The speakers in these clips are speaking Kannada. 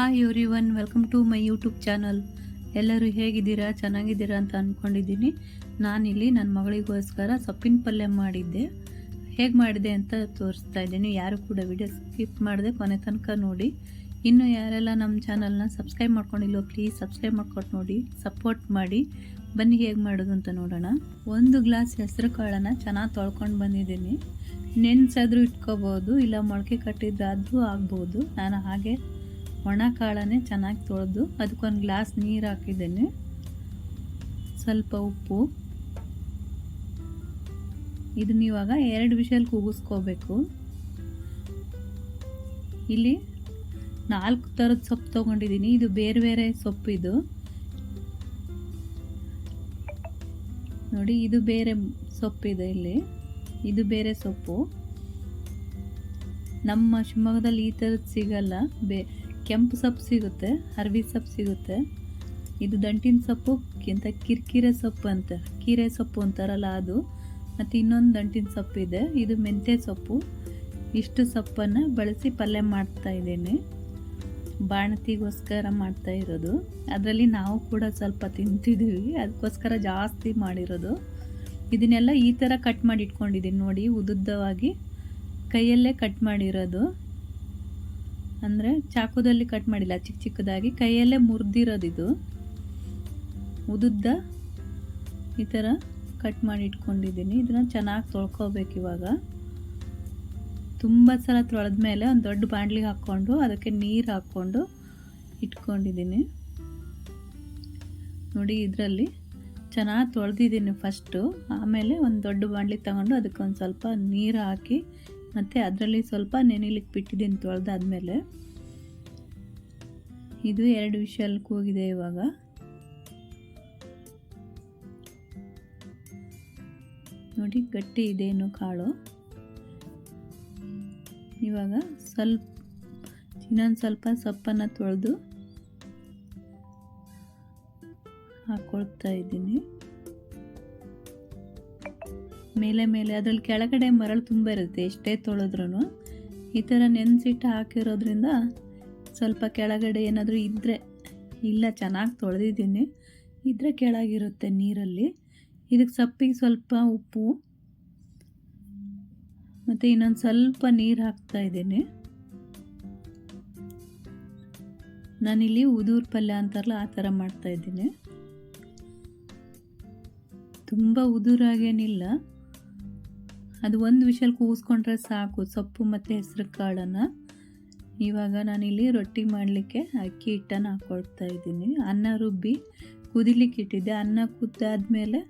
Hi everyone welcome to my YouTube channel ಎಲ್ಲರೂ ಹೇಗಿದ್ದೀರಾ? ಚೆನ್ನಾಗಿದ್ದೀರಾ ಅಂತ ಅಂದ್ಕೊಂಡಿದ್ದೀನಿ ನಾನಿಲ್ಲಿ ನನ್ನ ಮಗಳಿಗೋಸ್ಕರ ಸೊಪ್ಪಿನ ಪಲ್ಯ ಮಾಡಿದ್ದೆ. ಹೇಗೆ ಮಾಡಿದೆ ಅಂತ ತೋರಿಸ್ತಾ ಇದ್ದೀನಿ. ಯಾರು ಕೂಡ ವಿಡಿಯೋ ಸ್ಕಿಪ್ ಮಾಡಿದೆ ಕೊನೆ ತನಕ ನೋಡಿ. ಇನ್ನು ಯಾರೆಲ್ಲ ನಮ್ಮ ಚಾನಲ್ನ ಸಬ್ಸ್ಕ್ರೈಬ್ ಮಾಡ್ಕೊಂಡಿಲ್ಲೋ ಪ್ಲೀಸ್ ಸಬ್ಸ್ಕ್ರೈಬ್ ಮಾಡ್ಕೊಟ್ಟು ನೋಡಿ. ಸಪೋರ್ಟ್ ಮಾಡಿ. ಬನ್ನಿ ಹೇಗೆ ಮಾಡೋದು ಅಂತ ನೋಡೋಣ. ಒಂದು ಗ್ಲಾಸ್ ಹೆಸರು ಕಾಳನ್ನು ಚೆನ್ನಾಗಿ ತೊಳ್ಕೊಂಡು ಬಂದಿದ್ದೀನಿ. ನೆನೆಸಾದರೂ ಇಟ್ಕೋಬೋದು, ಇಲ್ಲ ಮೊಳಕೆ ಕಟ್ಟಿದ್ದಾದ್ರೂ ಆಗ್ಬೋದು. ನಾನು ಹಾಗೆ ಒಣ ಕಾಳನ್ನೇ ಚೆನ್ನಾಗಿ ತೊಳೆದು ಅದಕ್ಕೊಂದು ಗ್ಲಾಸ್ ನೀರು ಹಾಕಿದ್ದೇನೆ. ಸ್ವಲ್ಪ ಉಪ್ಪು. ಇದನ್ನ ಇವಾಗ ಎರಡು ವಿಷಲ್ ಕೂಗಿಸ್ಕೋಬೇಕು. ಇಲ್ಲಿ ನಾಲ್ಕು ಥರದ ಸೊಪ್ಪು ತೊಗೊಂಡಿದ್ದೀನಿ. ಇದು ಬೇರೆ ಬೇರೆ ಸೊಪ್ಪು ಇದು. ನೋಡಿ, ಇದು ಬೇರೆ ಸೊಪ್ಪಿದೆ ಇಲ್ಲಿ. ಇದು ಬೇರೆ ಸೊಪ್ಪು. ನಮ್ಮ ಶಿವಮೊಗ್ಗದಲ್ಲಿ ಈ ಥರದ್ದು ಸಿಗಲ್ಲ. ಬೇ ಕೆಂಪು ಸೊಪ್ಪು ಸಿಗುತ್ತೆ, ಅರ್ವಿ ಸೊಪ್ಪು ಸಿಗುತ್ತೆ. ಇದು ದಂಟಿನ ಸೊಪ್ಪು, ಕಿಂತ ಕಿರಿಕಿರೆ ಸೊಪ್ಪು ಅಂತ, ಕೀರೆ ಸೊಪ್ಪು ಅಂತಾರಲ್ಲ ಅದು. ಮತ್ತು ಇನ್ನೊಂದು ದಂಟಿನ ಸೊಪ್ಪು ಇದೆ, ಇದು ಮೆಂತ್ಯ ಸೊಪ್ಪು. ಇಷ್ಟು ಸೊಪ್ಪನ್ನು ಬಳಸಿ ಪಲ್ಯ ಮಾಡ್ತಾ ಇದ್ದೇನೆ. ಬಾಣತಿಗೋಸ್ಕರ ಮಾಡ್ತಾ ಇರೋದು. ಅದರಲ್ಲಿ ನಾವು ಕೂಡ ಸ್ವಲ್ಪ ತಿಂತಿದ್ದೀವಿ, ಅದಕ್ಕೋಸ್ಕರ ಜಾಸ್ತಿ ಮಾಡಿರೋದು. ಇದನ್ನೆಲ್ಲ ಈ ಥರ ಕಟ್ ಮಾಡಿ ಇಟ್ಕೊಂಡಿದ್ದೀನಿ ನೋಡಿ ಉದುದ್ದವಾಗಿ ಕೈಯಲ್ಲೇ ಕಟ್ ಮಾಡಿರೋದು. ಅಂದರೆ ಚಾಕುದಲ್ಲಿ ಕಟ್ ಮಾಡಿಲ್ಲ ಚಿಕ್ಕ ಚಿಕ್ಕದಾಗಿ. ಕೈಯಲ್ಲೇ ಮುರಿದಿರೋದಿದು. ಉದುದ್ದ ಈ ಥರ ಕಟ್ ಮಾಡಿ ಇಟ್ಕೊಂಡಿದ್ದೀನಿ. ಇದನ್ನು ಚೆನ್ನಾಗಿ ತೊಳ್ಕೊಬೇಕು ಇವಾಗ. ತುಂಬ ಸಲ ತೊಳೆದ ಮೇಲೆ ಒಂದು ದೊಡ್ಡ ಬಾಂಡ್ಲಿಗೆ ಹಾಕ್ಕೊಂಡು, ಅದಕ್ಕೆ ನೀರು ಹಾಕ್ಕೊಂಡು ಇಟ್ಕೊಂಡಿದ್ದೀನಿ. ನೋಡಿ ಇದರಲ್ಲಿ ಚೆನ್ನಾಗಿ ತೊಳೆದಿದ್ದೀನಿ ಫಸ್ಟು ಆಮೇಲೆ ಒಂದು ದೊಡ್ಡ ಬಾಂಡ್ಲಿ ತಗೊಂಡು ಅದಕ್ಕೆ ಒಂದು ಸ್ವಲ್ಪ ನೀರು ಹಾಕಿ ಮತ್ತು ಅದರಲ್ಲಿ ಸ್ವಲ್ಪ ನೆನೆಲಿಕ್ಕೆ ಬಿಟ್ಟಿದ್ದೀನಿ ತೊಳೆದಾದ್ಮೇಲೆ. ಇದು ಎರಡು ವಿಷಲ್ ಕೂಗಿದೆ ಇವಾಗ. ನೋಡಿ ಗಟ್ಟಿ ಇದೇನು ಕಾಳು. ಇವಾಗ ಸ್ವಲ್ಪ, ಇನ್ನೊಂದು ಸ್ವಲ್ಪ ಸೊಪ್ಪನ್ನು ತೊಳೆದು ಹಾಕ್ಕೊಳ್ತಾ ಇದ್ದೀನಿ. ಮೇಲೆ ಮೇಲೆ ಅದ್ರಲ್ಲಿ ಕೆಳಗಡೆ ಮರಳು ತುಂಬ ಇರುತ್ತೆ, ಎಷ್ಟೇ ತೊಳೆದ್ರೂ ಈ ಥರ ನೆನೆಸಿಟ್ಟು ಹಾಕಿರೋದ್ರಿಂದ ಸ್ವಲ್ಪ ಕೆಳಗಡೆ ಏನಾದರೂ ಇದ್ದರೆ ಇಲ್ಲ ಚೆನ್ನಾಗಿ ತೊಳೆದಿದ್ದೀನಿ ಇದ್ದರೆ ಕೆಳಗಿರುತ್ತೆ ನೀರಲ್ಲಿ. ಇದಕ್ಕೆ ಸಪ್ಪಿಗೆ ಸ್ವಲ್ಪ ಉಪ್ಪು, ಮತ್ತು ಇನ್ನೊಂದು ಸ್ವಲ್ಪ ನೀರು ಹಾಕ್ತಾ ಇದ್ದೀನಿ. ನಾನಿಲ್ಲಿ ಉದೂರು ಪಲ್ಯ ಅಂತಾರಲ್ಲ, ಆ ಥರ ಮಾಡ್ತಾ ಇದ್ದೀನಿ. ತುಂಬ ಉದುರಾಗೇನಿಲ್ಲ. ಅದು ಒಂದು ವಿಷಲ್ ಕೂಸ್ಕೊಂಡ್ರೆ ಸಾಕು, ಸೊಪ್ಪು ಮತ್ತು ಹೆಸರು ಕಾಳನ್ನು. ಇವಾಗ ನಾನಿಲ್ಲಿ ರೊಟ್ಟಿ ಮಾಡಲಿಕ್ಕೆ ಅಕ್ಕಿ ಹಿಟ್ಟನ್ನು ಹಾಕ್ಕೊಳ್ತಾ ಇದ್ದೀನಿ. ಅನ್ನ ರುಬ್ಬಿ ಕುದಿಲಿಕ್ಕೆ ಇಟ್ಟಿದ್ದೆ. ಅನ್ನ ಕುದ್ದಾದಮೇಲೆ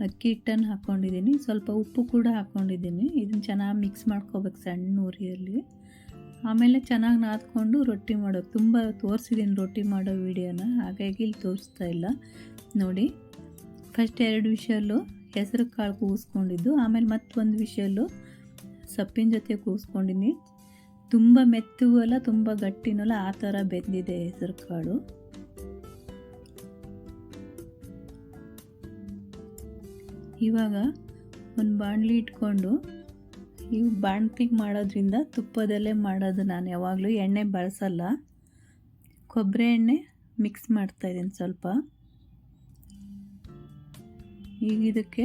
ಅಕ್ಕಿ ಹಿಟ್ಟನ್ನು ಹಾಕ್ಕೊಂಡಿದ್ದೀನಿ ಸ್ವಲ್ಪ ಉಪ್ಪು ಕೂಡ ಹಾಕ್ಕೊಂಡಿದ್ದೀನಿ ಇದನ್ನು ಚೆನ್ನಾಗಿ ಮಿಕ್ಸ್ ಮಾಡ್ಕೋಬೇಕು ಸಣ್ಣ ಉರಿಯಲ್ಲಿ ಆಮೇಲೆ ಚೆನ್ನಾಗಿ ನಾದ್ಕೊಂಡು ರೊಟ್ಟಿ ಮಾಡೋದು ತುಂಬ ತೋರಿಸಿದ್ದೀನಿ ರೊಟ್ಟಿ ಮಾಡೋ ವಿಡಿಯೋನ. ಹಾಗಾಗಿ ಇಲ್ಲಿ ತೋರಿಸ್ತಾ ಇಲ್ಲ. ನೋಡಿ ಫಸ್ಟ್ ಎರಡು ವಿಷಲ್ಲು ಹೆಸರು ಕಾಳು ಕೂಸ್ಕೊಂಡಿದ್ದು ಆಮೇಲೆ ಮತ್ತೊಂದು ವಿಷಲ್ಲು ಸೊಪ್ಪಿನ ಜೊತೆ ಕೂಗಿಸ್ಕೊಂಡಿದ್ದೀನಿ ತುಂಬ ಮೆತ್ತಗೂ ಅಲ್ಲ, ತುಂಬ ಗಟ್ಟಿನೂ ಅಲ್ಲ, ಆ ಥರ ಬೆಂದಿದೆ ಹೆಸರು ಕಾಳು. ಇವಾಗ ಒಂದು ಬಾಣಲಿ ಇಟ್ಕೊಂಡು ಇವು ಬಾಣ್ತಿಗೆ ಮಾಡೋದ್ರಿಂದ ತುಪ್ಪದಲ್ಲೇ ಮಾಡೋದು ನಾನು ಯಾವಾಗಲೂ. ಎಣ್ಣೆ ಬಳಸಲ್ಲ. ಕೊಬ್ಬರಿ ಎಣ್ಣೆ ಮಿಕ್ಸ್ ಮಾಡ್ತಾಯಿದ್ದೀನಿ ಸ್ವಲ್ಪ. ಈಗ ಇದಕ್ಕೆ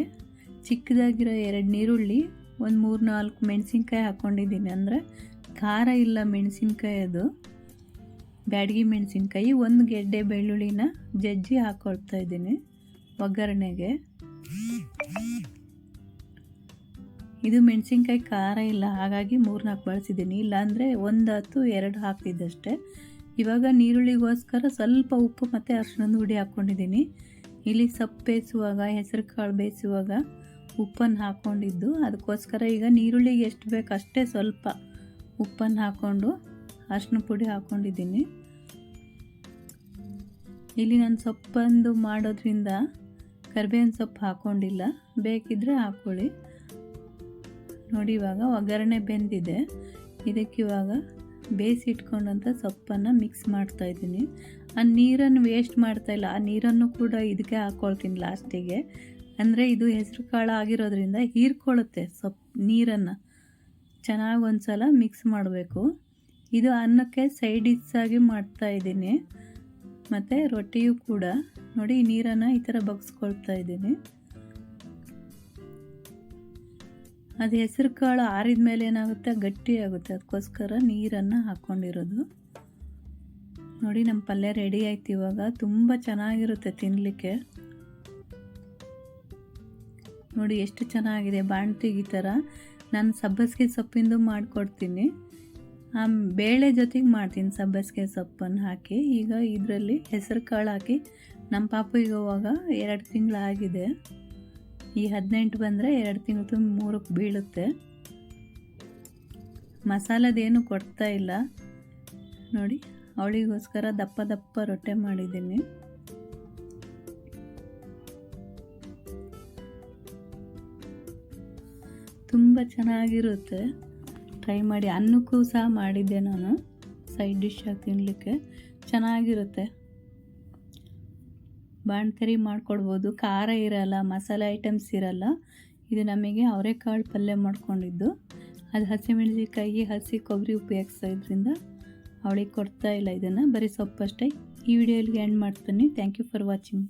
ಚಿಕ್ಕದಾಗಿರೋ ಎರಡು ನೀರುಳ್ಳಿ ಒಂದು ಮೂರು ನಾಲ್ಕು ಮೆಣಸಿನ್ಕಾಯಿ ಹಾಕ್ಕೊಂಡಿದ್ದೀನಿ ಅಂದರೆ ಖಾರ ಇಲ್ಲ ಮೆಣಸಿನ್ಕಾಯಿ ಅದು. ಬ್ಯಾಡಗಿ ಮೆಣಸಿನ್ಕಾಯಿ, ಒಂದು ಗೆಡ್ಡೆ ಬೆಳ್ಳುಳ್ಳಿನ ಜಜ್ಜಿ ಹಾಕ್ಕೊಳ್ತಾ ಇದ್ದೀನಿ ಒಗ್ಗರಣೆಗೆ. ಇದು ಮೆಣಸಿನ್ಕಾಯಿ ಖಾರ ಇಲ್ಲ, ಹಾಗಾಗಿ ಮೂರು ನಾಲ್ಕು ಬಳಸಿದ್ದೀನಿ. ಇಲ್ಲಾಂದರೆ ಒಂದು ಹತ್ತು ಎರಡು ಹಾಕ್ತಿದ್ದಷ್ಟೇ. ಇವಾಗ ನೀರುಳ್ಳಿಗೋಸ್ಕರ ಸ್ವಲ್ಪ ಉಪ್ಪು ಮತ್ತು ಅರ್ಶಿನ ಹುಡಿ ಹಾಕ್ಕೊಂಡಿದ್ದೀನಿ ಇಲ್ಲಿ ಸೊಪ್ಪು ಬೇಯಿಸುವಾಗ, ಹೆಸರು ಕಾಳು ಬೇಯಿಸುವಾಗ ಉಪ್ಪನ್ನು ಹಾಕ್ಕೊಂಡಿದ್ದು. ಅದಕ್ಕೋಸ್ಕರ ಈಗ ನೀರುಳ್ಳಿಗೆ ಎಷ್ಟು ಬೇಕು ಅಷ್ಟೇ ಸ್ವಲ್ಪ ಉಪ್ಪನ್ನು ಹಾಕ್ಕೊಂಡು ಅರ್ಶಿನ ಪುಡಿ ಹಾಕ್ಕೊಂಡಿದ್ದೀನಿ. ಇಲ್ಲಿ ನಾನು ಸೊಪ್ಪಂದು ಮಾಡೋದ್ರಿಂದ ಕರಿಬೇವಿನ ಸೊಪ್ಪು ಹಾಕ್ಕೊಂಡಿಲ್ಲ. ಬೇಕಿದ್ದರೆ ಹಾಕ್ಕೊಳ್ಳಿ. ನೋಡಿ ಇವಾಗ ಒಗ್ಗರಣೆ ಬೆಂದಿದೆ. ಇದಕ್ಕೆ ಇವಾಗ ಬೇಯಿಸಿಟ್ಕೊಂಡಂಥ ಸೊಪ್ಪನ್ನು ಮಿಕ್ಸ್ ಮಾಡ್ತಾ ಇದ್ದೀನಿ. ಆ ನೀರನ್ನು ವೇಸ್ಟ್ ಮಾಡ್ತಾಯಿಲ್ಲ ಆ ನೀರನ್ನು ಕೂಡ ಇದಕ್ಕೆ ಹಾಕ್ಕೊಳ್ತೀನಿ ಲಾಸ್ಟಿಗೆ. ಅಂದರೆ ಇದು ಹೆಸರು ಕಾಳು ಆಗಿರೋದ್ರಿಂದ ಹೀರ್ಕೊಳ್ಳುತ್ತೆ ಸೊಪ್ಪು ನೀರನ್ನು. ಚೆನ್ನಾಗಿ ಒಂದು ಸಲ ಮಿಕ್ಸ್ ಮಾಡಬೇಕು. ಇದು ಅನ್ನಕ್ಕೆ ಸೈಡ್ ಡಿಶ್ ಮಾಡ್ತಾ ಇದ್ದೀನಿ. ಮತ್ತು ರೊಟ್ಟಿಯೂ ಕೂಡ. ನೋಡಿ, ನೀರನ್ನು ಈ ಥರ ಬಗ್ಸ್ಕೊಳ್ತಾ ಇದ್ದೀನಿ. ಅದು ಹೆಸರು ಕಾಳು ಆರಿದ ಮೇಲೆ ಏನಾಗುತ್ತೆ? ಗಟ್ಟಿ ಆಗುತ್ತೆ. ಅದಕ್ಕೋಸ್ಕರ ನೀರನ್ನು ಹಾಕ್ಕೊಂಡಿರೋದು ನೋಡಿ, ನಮ್ಮ ಪಲ್ಯ ರೆಡಿ ಆಯ್ತು ಇವಾಗ. ತುಂಬ ಚೆನ್ನಾಗಿರುತ್ತೆ ತಿನ್ನಲಿಕ್ಕೆ ನೋಡಿ, ಎಷ್ಟು ಚೆನ್ನಾಗಿದೆ. ಬಾಣ್ತಿಗೆ ಈ ಥರ. ನಾನು ಸಬ್ಬಸಿಗೆ ಸೊಪ್ಪಿಂದು ಮಾಡಿಕೊಡ್ತೀನಿ. ಆ ಬೇಳೆ ಜೊತೆಗೆ ಮಾಡ್ತೀನಿ ಸಬ್ಬಸಿಗೆ ಸೊಪ್ಪನ್ನು ಹಾಕಿ. ಈಗ ಇದರಲ್ಲಿ ಹೆಸರು ಕಾಳು ಹಾಕಿ. ನಮ್ಮ ಪಾಪು ಈಗ ಎರಡು ತಿಂಗಳಾಗಿದೆ. ಈ ಹದಿನೆಂಟು ಬಂದರೆ ಎರಡು ತಿಂಗಳು ತುಂಬ ಮೂರಕ್ಕೆ ಬೀಳುತ್ತೆ. ಮಸಾಲದೇನು ಕೊಡ್ತಾ ಇಲ್ಲ. ನೋಡಿ, ಅವಳಿಗೋಸ್ಕರ ದಪ್ಪ ದಪ್ಪ ರೊಟ್ಟೆ ಮಾಡಿದ್ದೀನಿ. ತುಂಬ ಚೆನ್ನಾಗಿರುತ್ತೆ. ಟ್ರೈ ಮಾಡಿ ಅನ್ನಕ್ಕೂ ಸಹ ಮಾಡಿದ್ದೆ ನಾನು. ಸೈಡ್ ಡಿಶ್ ಆಗಿ ತಿನ್ನಲಿಕ್ಕೆ ಚೆನ್ನಾಗಿರುತ್ತೆ. ಬಾಣ್ಕರಿ ಮಾಡ್ಕೊಡ್ಬೋದು. ಖಾರ ಇರಲ್ಲ, ಮಸಾಲೆ ಐಟಮ್ಸ್ ಇರಲ್ಲ. ಇದು ನಮಗೆ ಅವರೆಕಾಳು ಪಲ್ಯ ಮಾಡ್ಕೊಂಡಿದ್ದು. ಅದು ಹಸಿಮೆಣಸಿಕಾಯಿ ಹಸಿ ಕೊಬ್ಬರಿ ಉಪಯೋಗಿಸೋದ್ರಿಂದ ಅವಳಿಗೆ ಕೊಡ್ತಾ ಇಲ್ಲ ಇದನ್ನು. ಬರೀ ಸೊಪ್ಪಷ್ಟೇ. ಈ ವಿಡಿಯೋಲಿಗೆ ಎಂಡ್ ಮಾಡ್ತೀನಿ. Thank you for watching